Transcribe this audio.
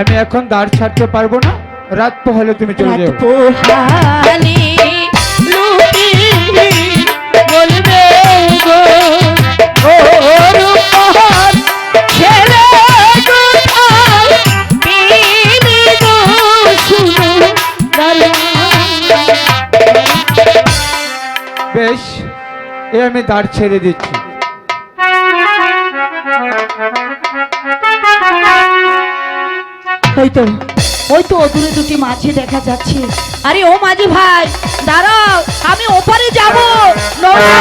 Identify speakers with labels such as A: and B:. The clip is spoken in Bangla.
A: আমি
B: এখন দাঁড় ছাড়তে পারব না। রাত পোহালে তুমি চলে যাও।
A: বলবে
B: বেশ এ আমি দাঁড় ছেড়ে দিচ্ছি।
A: ওই তো ওই তো দূরে দুটি মাঝি দেখা যাচ্ছে আরে ও মাঝি ভাই, দাঁড়াও, আমি ওপারে যাব নৌকা।